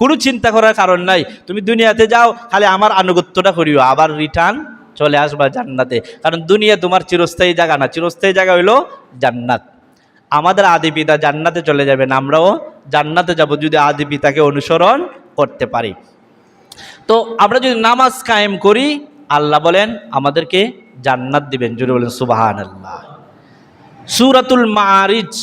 কোনো চিন্তা করার কারণ নাই। তুমি দুনিয়াতে যাও, খালি আমার আনুগত্যটা করিও। আবার রিটার্ন চলে আসবা জান্নাতে। কারণ দুনিয়া তোমার চিরস্থায়ী জায়গা না। চিরস্থায়ী জায়গা হইল জান্নাত। আমাদের আদি পিতা জান্নাতে চলে যাবেন আমরাও জান্নাতে যাব যদি আদি পিতাকে অনুসরণ করতে পারি। তো আমরা যদি নামাজ কায়েম করি, আল্লাহ বলেন, আমাদেরকে জান্নাত দিবেন। জুড়ে বলেন সুবাহান আল্লাহ সুরাতুল মারিজ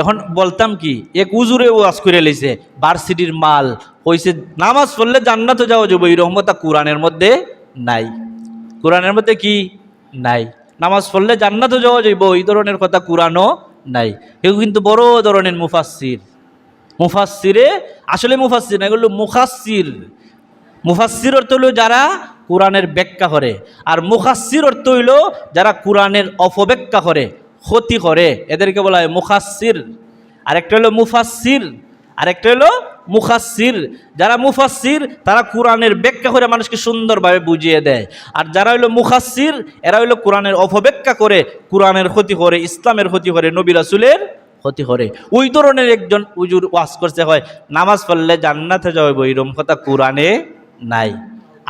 এখন বলতাম কি, এক উজুরে ওয়াজ করে লইছে ভার্সিটির মাল কইছে নামাজ পড়লে জান্নাতে যাওয়া যাব। এই রহমতা কোরআনের মধ্যে নাই। কোরআনের মধ্যে কি? নাই। নামাজ পড়লে জান্নাতে যাওয়া যাইব, এই ধরনের কথা কোরআনও নাই। এগুলো কিন্তু বড় ধরনের মুফাসির মুফাসিরে আসলে মুফাসির না, এগুলো মুখাসির মুফাসির অর্থ হলো যারা কোরআনের ব্যাখ্যা করে, আর মুখাসির অর্থ হইল যারা কোরআনের অপব্যাখ্যা করে। ক্ষতি করে। এদেরকে বলা হয় মুখাসির আরেকটা হলো মুফাসির আরেকটা হলো মুখাসির যারা মুফাসির তারা কোরআনের ব্যাখ্যা করে মানুষকে সুন্দরভাবে বুঝিয়ে দেয়। আর যারা হইল মুখাসির এরা হইল কোরআনের অপব্যাখ্যা করে, কোরআনের ক্ষতি করে, ইসলামের ক্ষতি করে, নবী রাসুলের ক্ষতি করে। ওই ধরনের একজন উজুর ওয়াজ করতে হয়, নামাজ পড়লে জান্নাতে যাবে এরকম কথা কোরআনে নাই।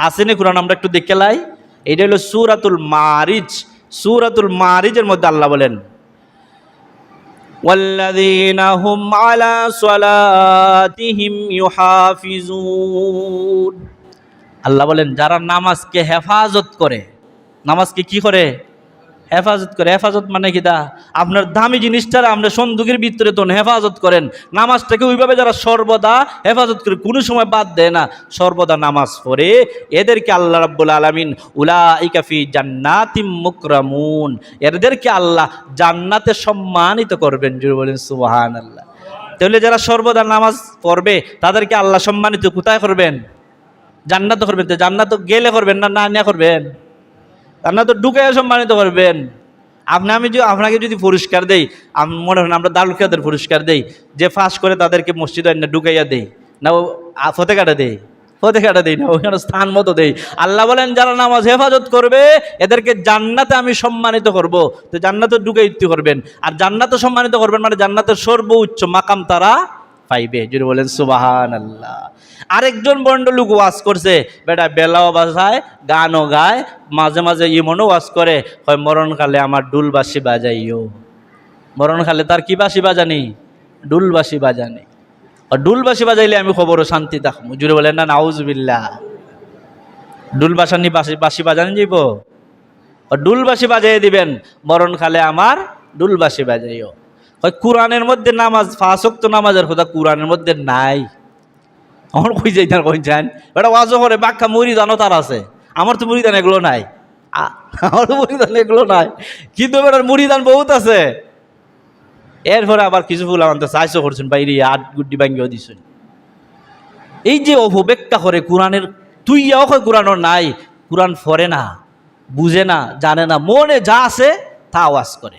আসেনি কোরআন, আমরা একটু দেখে লাই। এটা হলো সুরাতুল মারিজ। সুরাতুল মারিজের মধ্যে আল্লাহ বলেন والذين هم على صلاتهم يحافظون আল্লাহ বলেন যারা নামাজকে হেফাজত করে নামাজকে কি করে হেফাজত করে। হেফাজত মানে কি দা আপনার দামি জিনিসটারা আমরা সন্দুকের ভিতরে তো হেফাজত করেন। নামাজটাকে ওইভাবে যারা সর্বদা হেফাজত করে, কোনো সময় বাদ দেয় না। সর্বদা নামাজ পড়ে। এদেরকে আল্লাহ রাব্বুল আলামিন উলা ইকাফি জান্নাতিম মুকরামুন। এদেরকে আল্লাহ জান্নাতে সম্মানিত করবেন। বলেন সুবহান আল্লাহ তাহলে যারা সর্বদা নামাজ পড়বে, তাদেরকে আল্লাহ সম্মানিত কোথায় করবেন? জান্নাত করবেন। তো জান্নাত গেলে করবেন না না না করবেন তো ঢুকে সম্মানিত করবেন। আপনি, আমি যদি, আপনাকে যদি পুরস্কার দেই, আমি, মনে হয় আমরা দারুল খেয়াদের পুরস্কার দেই, যে ফাঁস করে তাদেরকে মসজিদ না ঢুকাইয়া দেই, না ও ফতে কাটা দেই ফতে কাটা দেই না ওখানে স্থান মতো দেই। আল্লাহ বলেন, যারা নামাজ হেফাজত করবে, এদেরকে জান্নাতে আমি সম্মানিত করব। তো জান্নাতে ঢুকাইতে করবেন। আর জান্নাতে সম্মানিত করবেন মানে জান্নাতের সর্বোচ্চ মাকাম তারা পাইবে যদি বলেন সুবাহান আল্লাহ আরেকজন বন্ড লোক ওয়াজ করছে, বেটা বেলাও বাজায়, গানও গায়, মাঝে মাঝে ইমনও ওয়াজ করে। হয় মরণকালে আমার ডুলবাসি বাজাইও। মরণকালে তার কি বাসি বাজানি? ডুলবাসি বাজানি। ডুলবাসি বাজাইলে আমি খবরও শান্তি থাকব। জুড়ে বলেন, না নাউজবিল্লা ডুল বাসানি বাসি বাসি বাজানি যাইব? ডুলবাসি বাজাইয়ে দিবেন, মরণকালে আমার ডুলবাসি বাজাইও। হয় কোরআনের মধ্যে নামাজ ফাঁসক্ত নামাজের কথা কোরআনের মধ্যে নাই। আমার কই যাইতাম কই যান এটা ওয়াজও করে বাক্কা মুড়িদানও তার আছে। আমার তো মুড়িদান এগুলো নাই। আমার তো মুড়িদান এগুলো নাই। কিন্তু এবার মুড়িদান বহুত আছে। এরপরে আবার কিছু ফুল আমাদের চাইশো করছেন বাইরে আট গুড্ডি ভাঙ্গিও দিছেন। এই যে অপব্যাখ্যা করে কোরআনের, তুই হয় কোরআনও নাই। কোরআন ফরে না, বুঝে না, জানে না। মনে যা আছে তা আওয়াজ করে।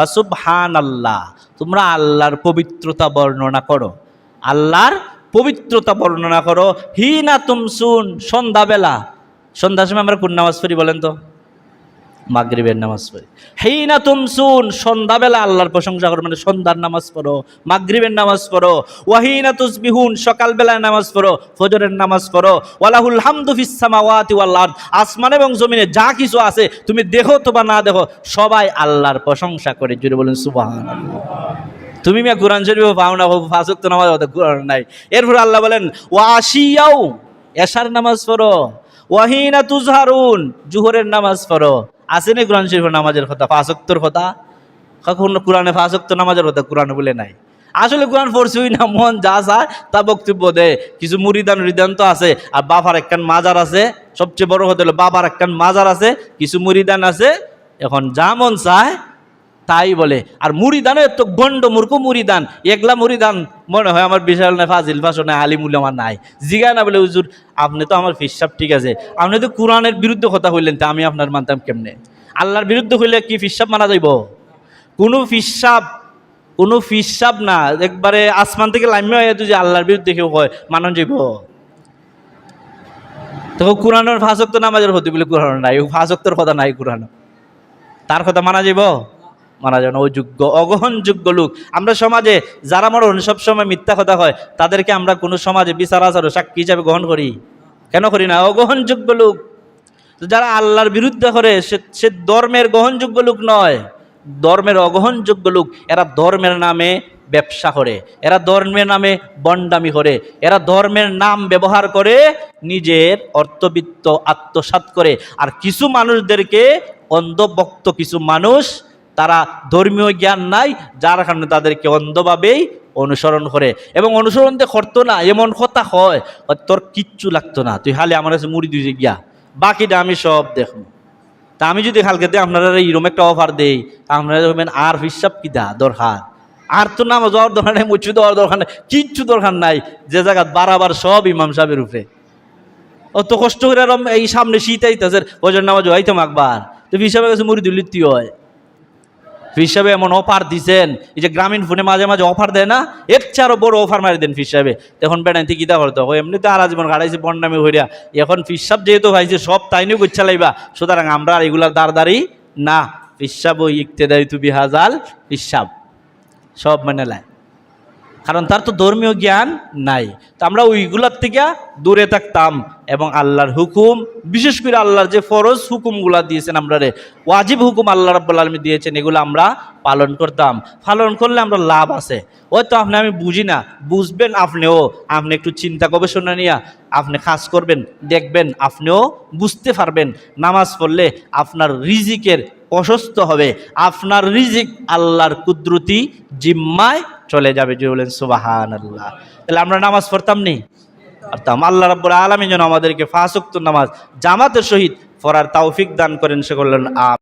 ফাসুবহান আল্লাহ তোমরা আল্লাহর পবিত্রতা বর্ণনা করো। আল্লাহর পবিত্রতা বর্ণনা করো। হি না তুমসুন, সন্ধ্যাবেলা। সন্ধ্যার সময় আমরা কোন নামাজ বলেন তো? মাগরিবের নামাজ পড়ি। হি না তুমসুন, সন্ধ্যাবেলা আল্লাহর প্রশংসা করো মানে সন্ধ্যার নামাজ পড়ো, মাগরিবের নামাজ পড়ো। ওয়াহিনা তুসবিহুন, সকালবেলায় নামাজ পড়ো, ফজরের নামাজ পড়ো। ওয়ালাহুল হামদু ফিস সামাওয়াতি ওয়াল আরদ, আসমান এবং জমিনে যা কিছু আছে তুমি দেখো তো বা না দেখো, সবাই আল্লাহর প্রশংসা করে, জুড়ে বলেন সুবহানাল্লাহ। তুমি মিয়া কোরআন শরীফ পাও না তো নামাজ কোরআন নাই। এরপর আল্লাহ বলেন ওয়াশিয়াও এশার নামাজ পড়ো। ওয়াহিনা তুজহারুন, জুহরের নামাজ পড়ো। আছে না কোরআন শরীফের নামাজের কথা ফাঁসক্তর কথা? কখনো কোরআনে ফাঁসক্ত নামাজের কথা কোরআন বলে নাই। আসলে কোরআন পড়ছুই না, মন যা চায় তা বক্তব্য দেয় কিছু মুরিদান রিদান তো আছে, আর বাবার একখান মাজার আছে, সবচেয়ে বড় কথা হলো বাবার একখান মাজার আছে, কিছু মুরিদান আছে, এখন যা মন চায় তাই বলে। আর মুড়িদানও এত গন্ড মূর্খ মুড়িদান একলা মুড়িদান মনে হয় আমার বিশাল না ফাজিল ফাঁসো না আলিমুল আমার নাই। জিগা না বলে, হুজুর, আপনি তো আমার ফিসাব ঠিক আছে। আপনি তো কোরআনের বিরুদ্ধে কথা হইলেন তা আমি আপনার মানতাম কেমনে? আল্লাহর বিরুদ্ধে হইলে কি ফিসাব মানা যাইব? কোনো ফিসাব কোনো ফিসাব না। একবারে আসমান থেকে লাম্য হয়ে যে আল্লাহর বিরুদ্ধে কেউ হয়, মানন যাইব। তো কোরআনের ফাঁসক্ত নামাজের হতে বলে কোরআন নাই, ফাঁসক্তর কথা নাই কোরআন তার কথা মানা যাব মানা যাবে না ওই যোগ্য, অগহন লোক। আমরা সমাজে যারা মরণ সবসময় মিথ্যা কথা হয়, তাদেরকে আমরা কোনো সমাজে বিচার আচার সাক্ষী হিসাবে গ্রহণ করি। কেন করি না? অগ্রহণযোগ্য লোক। যারা আল্লাহর বিরুদ্ধে করে, সে ধর্মের গ্রহণযোগ্য লোক নয়। ধর্মের অগ্রহণযোগ্য লোক, এরা ধর্মের নামে ব্যবসা করে, এরা ধর্মের নামে বন্ডামি করে, এরা ধর্মের নাম ব্যবহার করে নিজের অর্থবিত্ত আত্মসাৎ করে। আর কিছু মানুষদেরকে অন্ধভক্ত কিছু মানুষ তারা ধর্মীয় জ্ঞান নাই, যার কারণে তাদেরকে অন্ধভাবেই অনুসরণ করে। এবং অনুসরণ তো করতো না, এমন কথা হয় তোর কিচ্ছু লাগতো না, তুই হালে আমার কাছে মুড়ি দিয়ে গিয়া। বাকিটা আমি সব দেখব। তা আমি যদি কালকে আপনারা এরকম একটা অফার দেই, আপনারা দেখবেন আর হিসাব কি দা দরকার? আর তো নাম যাওয়ার দরকার নেই মুচু দেওয়ার দরকার নেই, কিচ্ছু দরকার নাই, যে জায়গা বারাবার সব ইমাম সাহেবের উপরে। অত কষ্ট করে এই সামনে শীত আইতেছে ওজন নামাজ হইতাম একবার। তো হিসাবে কাছে মুড়ি দিল্লি হয়? হিসাবে এমন অফার দিছেন। এই যে গ্রামীণ ফোনে মাঝে মাঝে অফার দেয় না, এর চারও বড় অফার মারি দেন হিসাবে। তখন বেড়াইতে কিতা করতে? হয় এমনিতে আর জীবন গাড়াইছে বন্ডামি হইয়া এখন ফিসাব যেহেতু ভাইছে, সব তাই গুচ্ছা লাইবা। সুতরাং আমরা আর এগুলার দাঁড় দাঁড়ি না ফিসাব ওই ইকতে দেয় তুবি হাজাল ফিসাব সব মানে লাই কারণ তার তো ধর্মীয় জ্ঞান নাই। তো আমরা ওইগুলার থেকে দূরে থাকতাম এবং আল্লাহর হুকুম, বিশেষ করে আল্লাহর যে ফরজ হুকুমগুলা দিয়েছেন আমরা রে, ওয়াজিব হুকুম আল্লাহ রাব্বুল আলমী দিয়েছেন, এগুলো আমরা পালন করতাম। পালন করলে আমরা লাভ আছে। ওই তো আপনি, আমি বুঝি না। বুঝবেন আপনিও। আপনি একটু চিন্তা গবেষণা নিয়ে আপনি কাজ করবেন, দেখবেন, আপনিও বুঝতে পারবেন। নামাজ পড়লে আপনার রিজিকের প্রশস্ত হবে, আপনার রিজিক আল্লাহর কুদরতি জিম্মায় চলে যাবে। যে বলেন সুবাহান আল্লাহ তাহলে আমরা নামাজ পড়তাম নি? পড়তাম। আল্লাহ রাব্বুল আলমী যেন আমাদেরকে ফাঁসুক্ত নামাজ জামাতের সহিত পড়ার তাওফিক দান করেন, সে করলেন আম